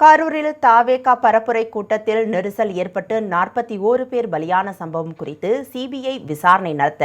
கரூரில் தாவேகா பரப்புரை கூட்டத்தில் நெரிசல் ஏற்பட்டு நாற்பத்தி ஓரு பேர் பலியான சம்பவம் குறித்து சிபிஐ விசாரணை நடத்த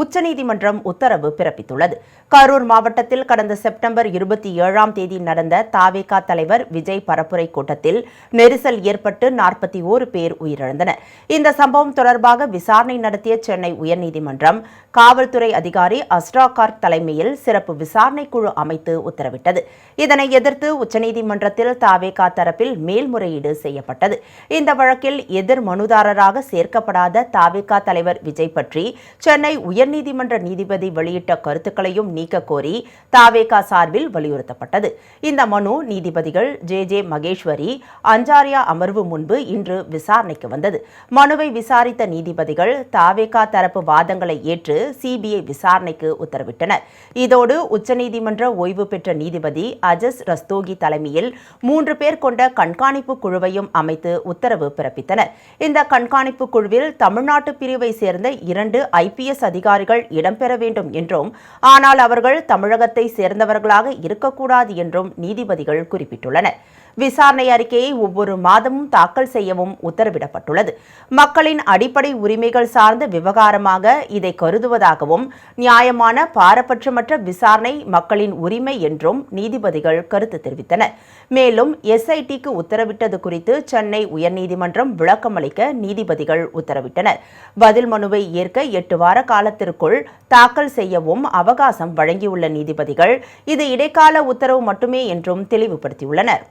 உச்சநீதிமன்றம் உத்தரவு பிறப்பித்துள்ளது. கரூர் மாவட்டத்தில் கடந்த செப்டம்பர் இருபத்தி ஏழாம் தேதி நடந்த தாவேகா தலைவர் விஜய் பரப்புரை கூட்டத்தில் நெரிசல் ஏற்பட்டு நாற்பத்தி ஓரு பேர் உயிரிழந்தனர். இந்த சம்பவம் தொடர்பாக விசாரணை நடத்திய சென்னை உயர்நீதிமன்றம் காவல்துறை அதிகாரி அஸ்ரா கார்க் தலைமையில் சிறப்பு விசாரணை குழு அமைத்து உத்தரவிட்டது. இதனை எதிர்த்து உச்சநீதிமன்றத்தில் தாவேகா திமுக தரப்பில் மேல்முறையீடு செய்யப்பட்டது. இந்த வழக்கில் எதிர் மனுதாரராக சேர்க்கப்படாத தாவிக தலைவர் விஜய் பற்றி சென்னை உயர்நீதிமன்ற நீதிபதி வெளியிட்ட கருத்துக்களையும் நீக்க கோரி தாவேகா சார்பில் வலியுறுத்தப்பட்டது. இந்த மனு நீதிபதிகள் ஜே. ஜே. மகேஸ்வரி அஞ்சாரியா அமர்வு முன்பு இன்று விசாரணைக்கு வந்தது. மனுவை விசாரித்த நீதிபதிகள் தாவேகா தரப்பு வாதங்களை ஏற்று சிபிஐ விசாரணைக்கு உத்தரவிட்டனர். இதோடு உச்சநீதிமன்ற ஓய்வு பெற்ற நீதிபதி அஜஸ் ரஸ்தோகி தலைமையில் மூன்று பேர் கொண்ட கண்காணிப்பு குழுவையும் அமைத்து உத்தரவு பிறப்பித்தனர். இந்த கண்காணிப்பு குழுவில் தமிழ்நாட்டு பிரிவை சேர்ந்த இரண்டு ஐபிஎஸ் அதிகாரிகள் இடம்பெற வேண்டும் என்றும் ஆனால் அவர்கள் தமிழகத்தை சேர்ந்தவர்களாக இருக்கக்கூடாது என்றும் நீதிபதிகள் குறிப்பிட்டுள்ளனர். விசாரணை அறிக்கையை ஒவ்வொரு மாதமும் தாக்கல் செய்யவும் உத்தரவிடப்பட்டுள்ளது. மக்களின் அடிப்படை உரிமைகள் சார்ந்த விவகாரமாக இதை கருதுவதாகவும் நியாயமான பாரபட்சமற்ற விசாரணை மக்களின் உரிமை என்றும் நீதிபதிகள் கருத்து தெரிவித்தனர். மேலும் எஸ். எஸ்ஐடிக்கு உத்தரவிட்டது குறித்து சென்னை உயர்நீதிமன்றம் விளக்கமளிக்க நீதிபதிகள் உத்தரவிட்டனர். பதில் மனுவை ஏற்க எட்டு வார காலத்திற்குள் தாக்கல் செய்யவும் அவகாசம் வழங்கியுள்ள நீதிபதிகள் இது இடைக்கால உத்தரவு மட்டுமே என்றும் தெளிவுபடுத்தியுள்ளனர்.